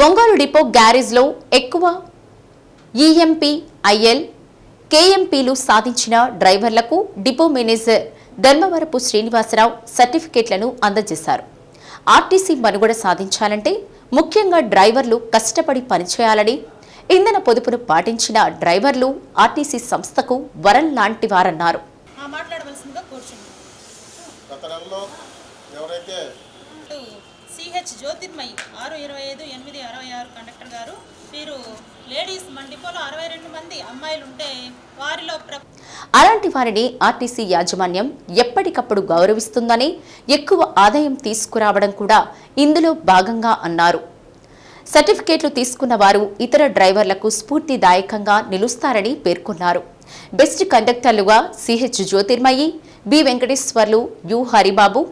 Ongole depot గ్యారేజ్లో ఎక్కువ EMP IL కేఎంపీలు సాధించిన డ్రైవర్లకు డిపో మేనేజర్ ధర్మవరపు శ్రీనివాసరావు సర్టిఫికేట్లను అందజేశారు. ఆర్టీసీ మనుగడ సాధించాలంటే ముఖ్యంగా డ్రైవర్లు కష్టపడి పనిచేయాలని ఇంధన పొదుపును పాటించిన డ్రైవర్లు ఆర్టీసీ సంస్థకు వరం లాంటి వారన్నారు. ఎవరైతే సిహెచ్ జ్యోతిర్మయి ఆరు ఇరవై ఐదు ఎనిమిది అరవై ఆరు కండక్టర్ గారు. వీరు లేడీస్ మన డిపోలో అరవై రెండు మంది అమ్మాయిలు ఉంటే వారిలో అలాంటి వారిని ఆర్టీసీ యాజమాన్యం ఎప్పటికప్పుడు గౌరవిస్తుందని ఎక్కువ ఆదాయం తీసుకురావడం కూడా ఇందులో భాగంగా అన్నారు. సర్టిఫికేట్లు తీసుకున్న వారు ఇతర డ్రైవర్లకు స్ఫూర్తిదాయకంగా నిలుస్తారని పేర్కొన్నారు. Best కండక్టర్లుగా CH Jyothirmayi B Venkateswarlu U Haribabu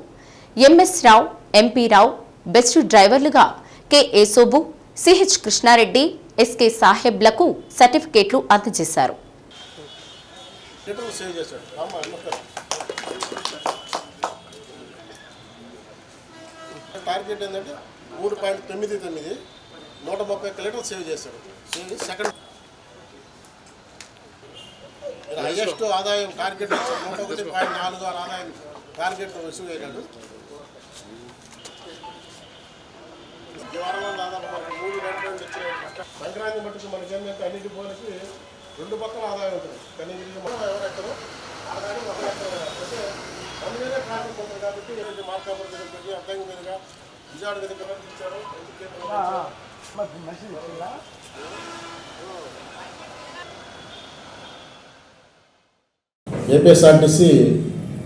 MS Rao MP Rao best డ్రైవర్లుగా K. Esobu CH Krishnareddy SK సాహెబ్లకు సర్టిఫికేట్లు అందజేశారు. టార్గెట్ ఏంటంటే మూడు పాయింట్ తొమ్మిది తొమ్మిది నూట ముప్పై ఒక్క సేవ్ చేశాడు. సేవ్ సెకండ్ హైయెస్ట్ ఆదాయం టార్గెట్ నూట ఒకటి పాయింట్ నాలుగు ఆదాయం టార్గెట్ రిసీవ్ అయ్యాడు ఈ వారంలో దాదాపు మనకు సంక్రాంతి మట్టుకు మనకి ఏంటంటే అన్నిటి పోలికి రెండు పక్కల ఆదాయం ఉంటుంది. కానీ ఇది మనం ఎవరెక్కడో ఆదాయం ఒక అంటే అందులోనే ట్రాఫిక్ ఉంటుంది కాబట్టి ఏదైతే మార్కాపురం దగ్గరికి అర్థం మీదుగా విజయవాడ దగ్గర ఇచ్చారు ఏపీఎస్ఆర్టీసీ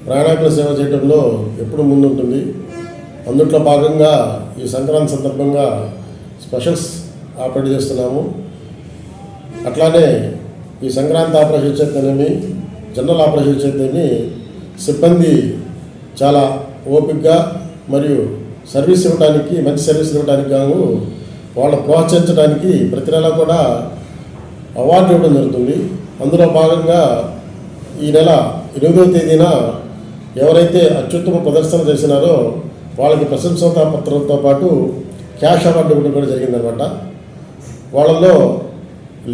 ప్రయాణికుల సేవ చేయడంలో ఎప్పుడు ముందుంటుంది? అందుట్లో భాగంగా ఈ సంక్రాంతి సందర్భంగా స్పెషల్స్ ఆపరేట్ చేస్తున్నాము. అట్లానే ఈ సంక్రాంతి ఆపరేషన్ చేతనేమి జనరల్ ఆపరేషన్ చేతనేమి సిబ్బంది చాలా ఓపికగా మరియు సర్వీస్ ఇవ్వడానికి మంచి సర్వీస్ ఇవ్వడానికి గాను వాళ్ళ ప్రోత్సహించడానికి ప్రతి నెల కూడా అవార్డు ఇవ్వడం జరుగుతుంది. అందులో భాగంగా ఈ నెల ఎనిమిదవ తేదీన ఎవరైతే అత్యుత్తమ ప్రదర్శన చేసినారో వాళ్ళకి ప్రశంసతా పత్రంతో పాటు క్యాష్ అవార్డు ఇవ్వడం కూడా జరిగిందనమాట వాళ్ళలో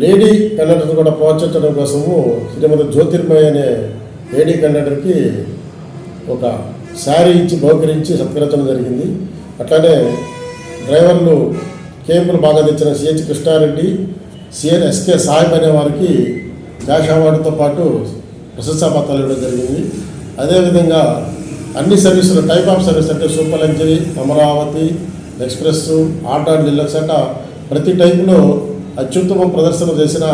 లేడీ కండక్టర్ కూడా ప్రోత్సహించడం కోసము శ్రీమతి జ్యోతిర్మయ అనే లేడీ కండక్టర్కి ఒక శారీ ఇచ్చి బహుకరించి సత్కరించడం జరిగింది. అట్లానే డ్రైవర్లు కేంపులు బాగా తెచ్చిన CH Krishnareddy CN SK Saheb అనే వారికి క్యాష్ అవార్డుతో పాటు ప్రశంసా పత్రాలు ఇవ్వడం జరిగింది. అదేవిధంగా అన్ని సర్వీసులు టైప్ ఆఫ్ సర్వీస్ అంటే super luxury Amaravati express auto deluxe అట్లా ప్రతి టైపులో అత్యుత్తమ ప్రదర్శన చేసిన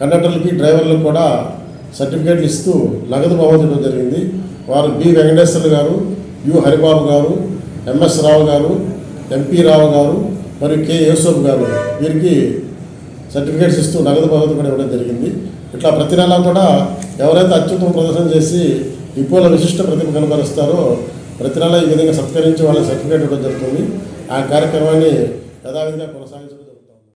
కండక్టర్లకి డ్రైవర్లకు కూడా సర్టిఫికేట్లు ఇస్తూ నగదు బహుమతించడం జరిగింది. వారు బి. వెంకటేశ్వర్లు గారు యు. హరిబాబు గారు ఎంఎస్ రావు గారు ఎంపీ రావు గారు మరియు కె. యూసఫ్ గారు వీరికి సర్టిఫికేట్స్ ఇస్తూ నగదు బహుమతి కూడా ఇవ్వడం జరిగింది. ఇట్లా ప్రతి నెల కూడా ఎవరైతే అత్యుత్తమ ప్రదర్శన చేసి ఇపోల విశిష్ట ప్రతిభ కనబరుస్తారో ప్రతి నెల ఈ విధంగా సత్కరించి వాళ్ళకి సర్టిఫికేట్ ఇవ్వడం జరుగుతుంది. ఆ కార్యక్రమాన్ని యథావిధిగా కొనసాగించడం